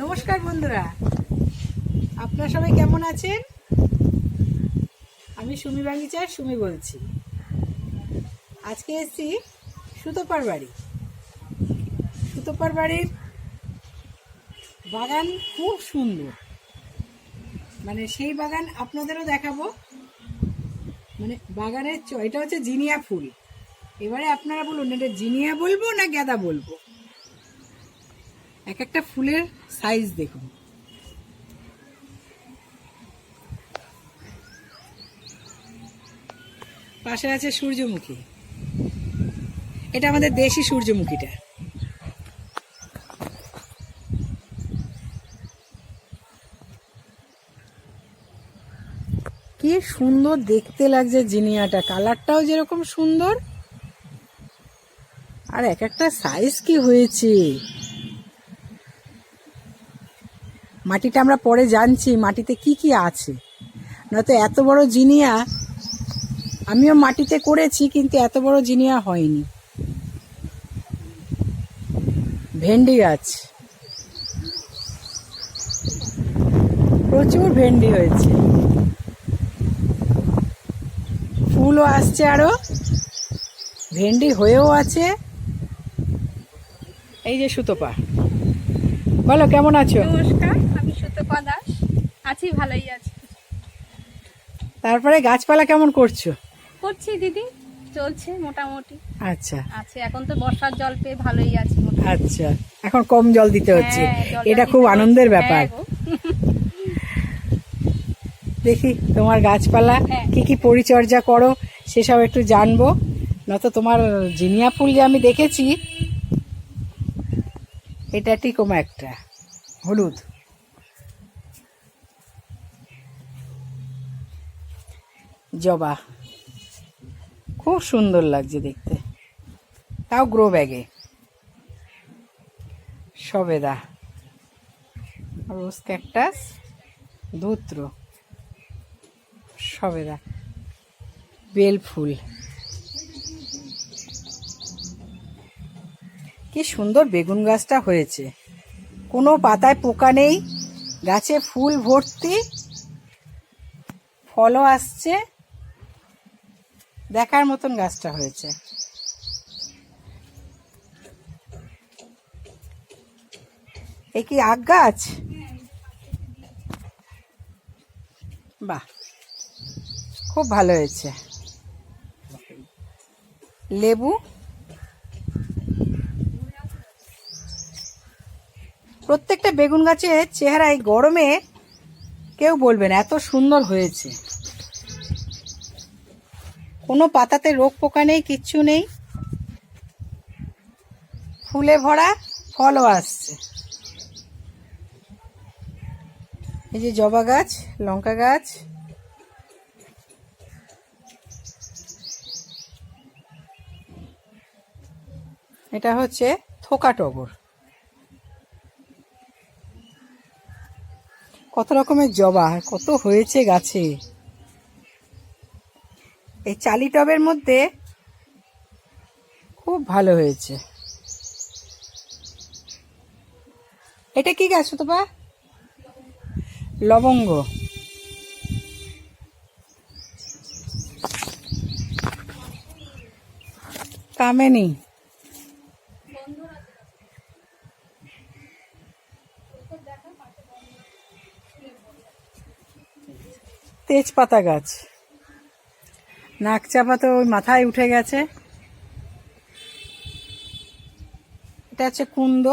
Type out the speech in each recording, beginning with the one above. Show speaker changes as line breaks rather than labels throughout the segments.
নমস্কার বন্ধুরা। আপনারা সবাই কেমন আছেন? আমি সুমি বাগিচার, সুমি বলছি। আজকে এসেছি সুতোপার বাড়ি। সুতোপার বাড়ির বাগান খুব সুন্দর। মানে সেই বাগান আপনাদেরও দেখাবো। মানে বাগানের এটা হচ্ছে জিনিয়া ফুল। এবারে আপনারা বলুন, এটা জিনিয়া বলব না গাঁদা বলব? এক একটা ফুলের সাইজ দেখুন। পাশে আছে সূর্যমুখী। এটা আমাদের দেশি সূর্যমুখীটা। কি সুন্দর দেখতে লাগছে জিনিয়াটা। কালারটাও যেরকম সুন্দর। আর এক একটা সাইজ কি হয়েছে? মাটিটা আমরা পরে জানছি মাটিতে কি কি আছে। নয়তো এত বড় জিনিয়া আমিও মাটিতে করেছি কিন্তু এত বড় জিনিয়া হয়নি। ভেন্ডি গাছ। প্রচুর ভেন্ডি হয়েছে। ফুলও আসছে আরও। ভেন্ডি হয়েও আছে। এই যে সুতোপা। বলো কেমন আছো?
নমস্কার। আছি ভালোই আছি।
তারপরে গাছপালা কেমন করছ?
করছি দিদি চলছে মোটামুটি।
আচ্ছা।
আছে এখন তো বর্ষার জল পেয়ে ভালোই আছি
আচ্ছা এখন কম জল দিতে হচ্ছে।
হ্যাঁ,
এটা খুব আনন্দের ব্যাপার।
হ্যাঁ
দেখি তোমার গাছপালা
হ্যাঁ।
কি কি পরিচর্যা করো সেসব একটু জানব। নয়তো তোমার জিনিয়া ফুল যে আমি দেখেছি এটা টিকোমা একটা হলুদ। জবা। খুব সুন্দর লাগছে দেখতে। তাও গ্রো ব্যাগে। সবেদা। রোজ ক্যাকটাস, ধূত্র। সবেদা। বেল ফুল। কি সুন্দর বেগুন গাছটা হয়েছে। কোনো পাতায় পোকা নেই। গাছে ফুল ভর্তি। ফলও আসছে। দেখার মতন গাছটা হয়েছে। এ কি আগ গাছ? বাহ, খুব ভালো হয়েছে। লেবু? প্রত্যেকটা বেগুন গাছের চেহারা এই গরমে কেউ বলবেন এত সুন্দর হয়েছে। কোনো পাতাতে রোগ পোকা নেই, কিচ্ছু নেই। ফুলে ভরা ফলও আসছে। এই যে জবা গাছ, লঙ্কা গাছ। এটা হচ্ছে থোকা টগর। কত রকমের জবা, কত হয়েছে গাছে। এই চালি টবের মধ্যে খুব ভালো হয়েছে। এটা কি গাছ তো বা লবঙ্গ। কামেনি। তেজপাতা গাছ। নাক চাপা তো ওই মাথায় উঠে গেছে। এটা হচ্ছে কুন্দ।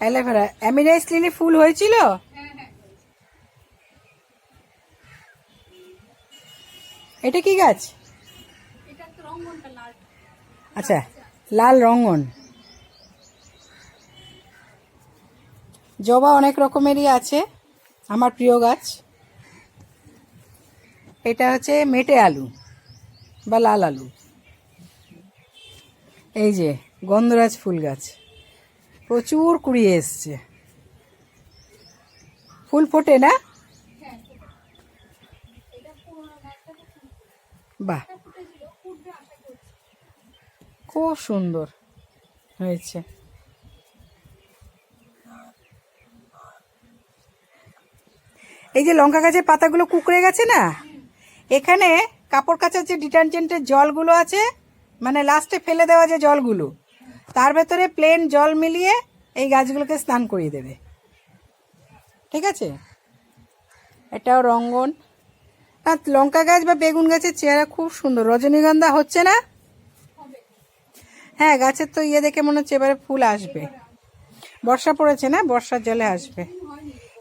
অ্যালোভেরা অ্যামিরাইস লিলি ফুল হয়েছিল? এটা কি গাছ? আচ্ছা লাল রঙন জবা অনেক রকমেরই আছে। আমার প্রিয় গাছ। এটা হচ্ছে মেটে আলু বা লাল আলু। এই যে, গন্ধরাজ ফুল গাছ। প্রচুর কুড়িয়ে এসছে। ফুল ফোটে না? বাহ। খুব সুন্দর হয়েছে। যে লঙ্কা গাছের পাতাগুলো কুকড়ে গেছে না? এখানে কাপড় কাচার যে ডিটারজেন্টের জলগুলো আছে মানে লাস্টে ফেলে দেওয়া যে জলগুলো, তার ভেতরে প্লেন জল মিলিয়ে এই গাছগুলোকে স্নান করিয়ে দেবে। ঠিক আছে? এটাও রঙ্গন। আর লঙ্কা গাছ বা বেগুন গাছের চেহারা খুব সুন্দর। রজনীগন্ধা হচ্ছে না? হ্যাঁ গাছের তো ইয়ে দেখে মনে হচ্ছে এবারে ফুল আসবে। বর্ষা পড়েছে না? বর্ষার জলে আসবে।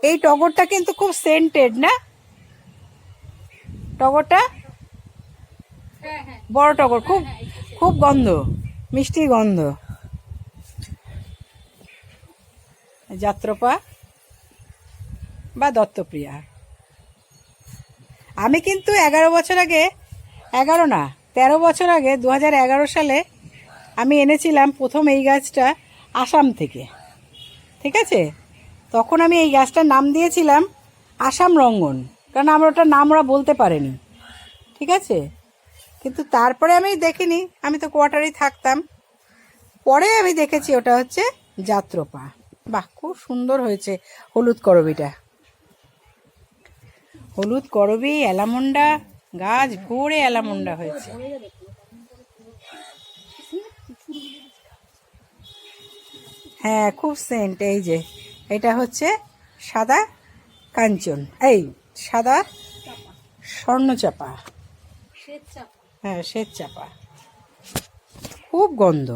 এই টগরটা কিন্তু খুব সেন্টেড না? টগরটা? বড় টগর, খুব খুব গন্ধ, মিষ্টি গন্ধ। যাত্রপা বা দত্তপ্রিয়া। আমি কিন্তু এগারো বছর আগে, এগারো না, তেরো বছর আগে দু সালে আমি এনেছিলাম প্রথম এই গাছটা আসাম থেকে। ঠিক আছে? তখন আমি এই গাছটার নাম দিয়েছিলাম আসাম রঙ্গন। কারণ আমরা ওটার নাম ওরা বলতে পারেনি। ঠিক আছে? কিন্তু তারপরে আমি দেখিনি। আমি তো কোয়ার্টারেই থাকতাম। পরে আমি দেখেছি ওটা হচ্ছে যাত্রপা। বাহ, খুব সুন্দর হয়েছে হলুদ করবিটা। হলুদ করবি অ্যালামন্ডা গাছ ভরে অ্যালামন্ডা হয়েছে। হ্যাঁ খুব সেন্ট এই যে। এটা হচ্ছে সাদা কাঞ্চন। এই সাদা স্বর্ণচাপা। হ্যাঁ শ্বেত চাপা খুব গন্ধ।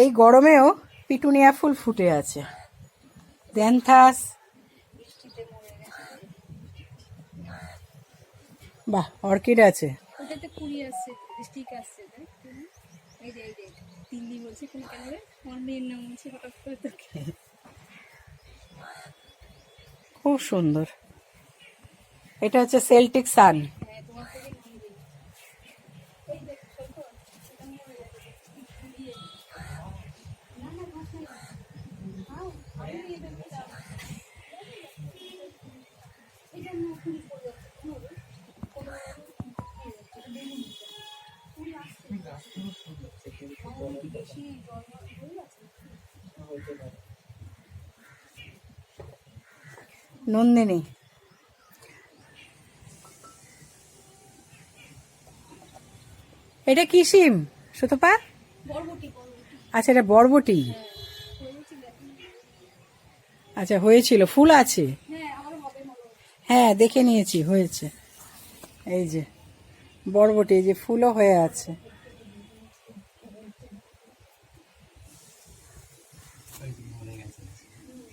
এই গরমেও পিটুনিয়া ফুল ফুটে আছে। দ্যান্থাস বাহ অর্কিড আছে।
ওইটাতে কুড়ি আসছে স্টিক আসছে? এই যে এই যে বলছে কোন ক্যামেরা? আমার মেয়ের নাম বলছে হঠাৎ করে তোকে।
খুব সুন্দর। এটা হচ্ছে সেলটিক সান নন্দিনী। এটা কি সিম, সুতপা? আচ্ছা এটা বরবটি। আচ্ছা হয়েছিল, ফুল আছে।
হ্যাঁ
দেখে নিয়েছি, হয়েছে। এই যে, বরবটি, এই যে ফুলও হয়ে আছে।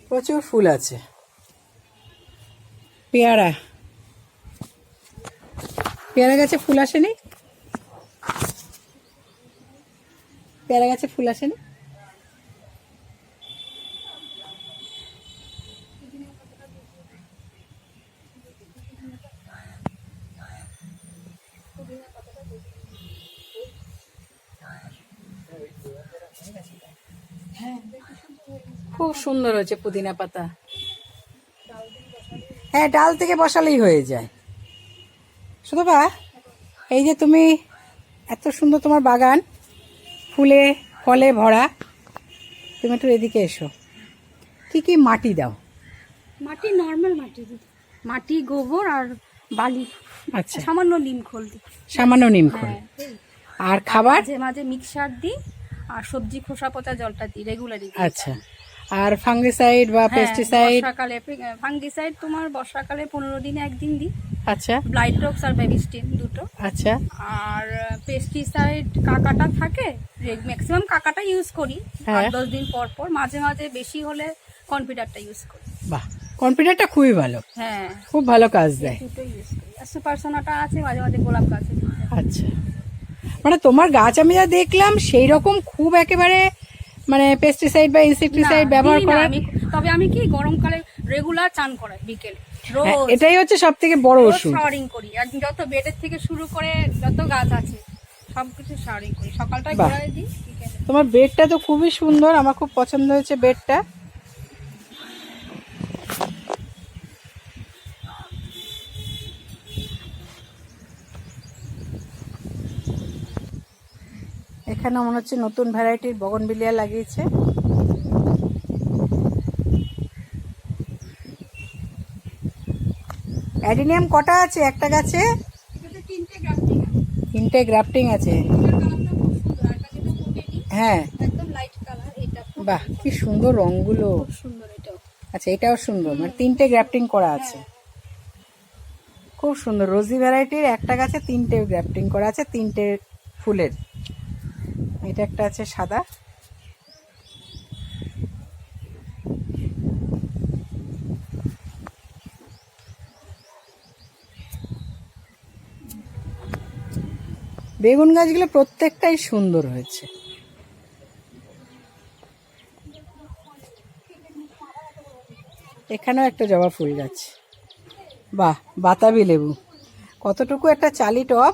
প্রচুর ফুল আছে। পেয়ারা। পেয়ারা গাছে ফুল আসেনি? পেয়ারা গাছে ফুল আসেনি? খুব সুন্দর হয়েছে পুদিনা পাতা। হ্যাঁ ডাল থেকে বসালেই হয়ে যায়। শুধু বা এই যে তুমি এত সুন্দর তোমার বাগান ফুলে ফলে ভরা তুমি একটু এদিকে এসো। কি কি মাটি দাও?
মাটি নর্মাল মাটি মাটি গোবর আর বালি।
আচ্ছা।
সামান্য নিম খোল দিই।
সামান্য নিমখোল
হ্যাঁ এই।
আর খাবার?
মাঝে মাঝে মিক্সার দিই আর সবজি খোসা পচা জলটা দিই রেগুলারই
আচ্ছা। আর ফাঙ্গিসাইড বা পেস্টিসাইড
বর্ষাকালে ফাঙ্গিসাইড তোমার বর্ষাকালে পনেরো দিনে একদিন দিই।
আচ্ছা।
ব্লাইট ড্রপস আর বেবিস্টিন দুটো।
আচ্ছা।
আর পেস্টিসাইড কাকাটা থাকে ম্যাক্সিমাম কাকাটা ইউজ করি।
হ্যাঁ।
আট দশ দিন পর পর মাঝে মাঝে বেশি হলে কনফিডারটা ইউজ করি।
বাহ কম্পিউটারটা খুবই ভালো।
হ্যাঁ।
খুব ভালো কাজ দেয়।
দুটো ইউজ করি। আর সুপার সোনাটা আছে মাঝে মাঝে গোলাপ গাছে।
আচ্ছা। মানে তোমার গাছ আমি যা দেখলাম সেই রকম খুব একেবারে মানে পেস্টিসাইড বা ইনসেক্টিসাইড ব্যবহার
দিই
করা
তবে আমি কি গরমকালে রেগুলার চান করাই বিকেল।
হ্যাঁ, এটাই হচ্ছে সব থেকে বড় ওষুধ।
শাওয়ারিং করি। আর যত বেডের থেকে শুরু করে যত গাছ আছে সবকিছু শাওয়ারিং করি। সকালটা
বাহ।
দিই
তোমার বেডটা তো খুবই সুন্দর আমার খুব পছন্দ হয়েছে বেডটা এখানে মনে হচ্ছে নতুন ভ্যারাইটির বগনবিলিয়া লাগিয়েছে। অ্যাডিনিয়াম কটা আছে? একটা গাছে?
তিনটে গ্রাফটিং আছে।
হ্যাঁ। বাহ কি সুন্দর রংগুলো।
সুন্দর
আচ্ছা এটাও সুন্দর মানে তিনটে গ্রাফটিং করা আছে। খুব সুন্দর রোজি ভ্যারাইটির একটা গাছে তিনটে গ্রাফটিং করা আছে তিনটে ফুলের। এটা একটা আছে সাদা। বেগুন গাছগুলো প্রত্যেকটাই সুন্দর হয়েছে। এখানেও একটা জবা ফুল গাছ। বাহ, বাতাবি লেবু। কতটুকু একটা চালি টব,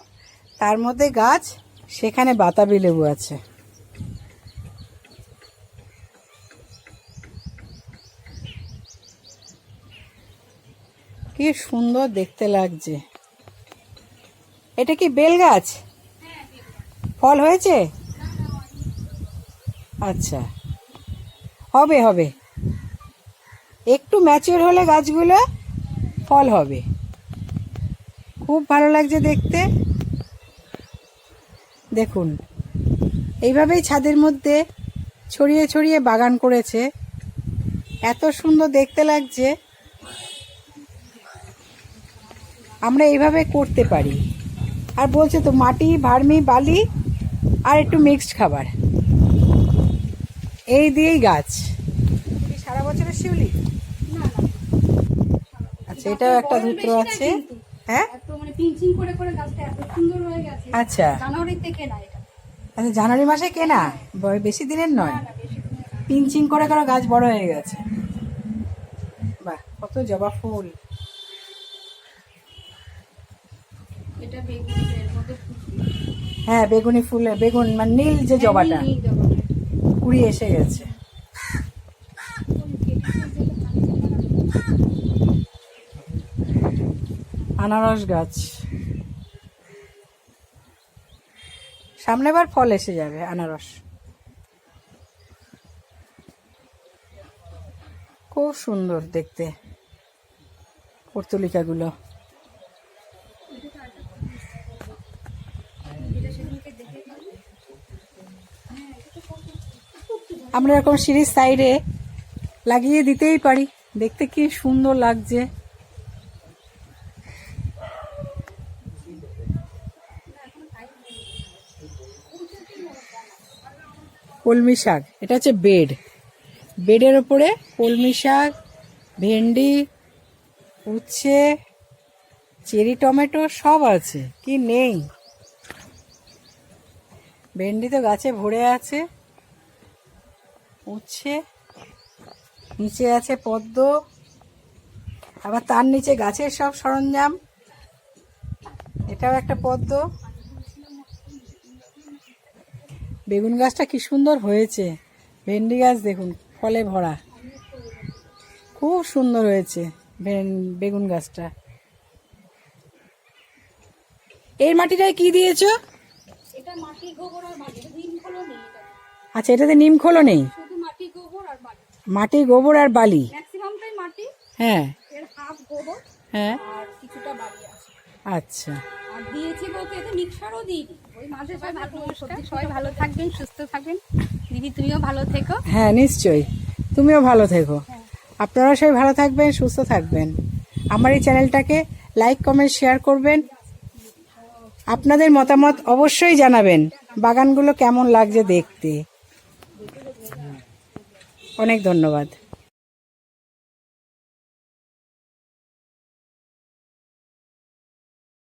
তার মধ্যে গাছ সেখানে বাতাবি লেবু আছে। কি সুন্দর দেখতে লাগছে। এটা কি বেল গাছ? ফল হয়েছে? আচ্ছা। হবে হবে। একটু ম্যাচিওর হলে গাছগুলো ফল হবে। খুব ভালো লাগছে দেখতে। দেখুন। এইভাবেই ছাদের মধ্যে ছড়িয়ে ছড়িয়ে বাগান করেছে। এত সুন্দর দেখতে লাগছে। আমরা এইভাবে করতে পারি। আর বলছে তো মাটি ভার্মি বালি আর একটু মিক্সড খাবার। এই দিয়েই গাছ। সারা বছরের শিউলি? আচ্ছা এটাও একটা ধুত্র আছে। হ্যাঁ?
পিঞ্চিং করে করে গাছটা এত সুন্দর হয়ে গেছে।
আচ্ছা।
জানুয়ারিতে কেনা এটা।
আচ্ছা জানুয়ারি মাসে কেনা? বয়- বেশি দিনের নয়। পিঞ্চিং করে করে গাছ বড় হয়ে গেছে। বাহ কত জবা ফুল। হ্যাঁ বেগুনি ফুল বেগুন মানে নীল যে জবাটা।
জবাটা।
কুড়ি এসে গেছে। আনারস গাছ। সামনে বার ফল এসে যাবে, আনারস। খুব সুন্দর দেখতে, পর্তুলিকাগুলো। আমরা এরকম সিঁড়ির সাইডে লাগিয়ে দিতেই পারি। দেখতে কি সুন্দর লাগছে। কলমি শাক। এটা হচ্ছে বেড। বেডের ওপরে কলমি শাক, ভেন্ডি, উচ্ছে, চেরি, টমেটো সব আছে। কি নেই? ভেন্ডি তো গাছে ভরে আছে। উচ্ছে, নিচে আছে পদ্ম। আবার তার নিচে গাছের সব সরঞ্জাম। এটাও একটা পদ্ম। বেগুন গাছটা কি সুন্দর হয়েছে। ভেন্ডি গাছ দেখুন ফলে ভরা। খুব সুন্দর হয়েছে বেগুন গাছটা। এই মাটিটায় কি দিয়েছ? আচ্ছা এটাতে নিম খোলো নেই?
মাটি গোবর আর
বালি। হ্যাঁ।
এর
হ্যাঁ। আচ্ছা।
আর দিয়েছি বলতে এতে মিক্সারও দিই সবাই ভালো সবাই ভালো থাকবেন সুস্থ থাকবেন। দিদি তুমিও ভালো থেকো।
হ্যাঁ নিশ্চয়ই। তুমিও ভালো থেকো। আপনারা সবাই ভালো থাকবেন সুস্থ থাকবেন। আমার এই চ্যানেলটাকে লাইক কমেন্ট শেয়ার করবেন। আপনাদের মতামত অবশ্যই জানাবেন। বাগানগুলো কেমন লাগছে দেখতে। অনেক ধন্যবাদ।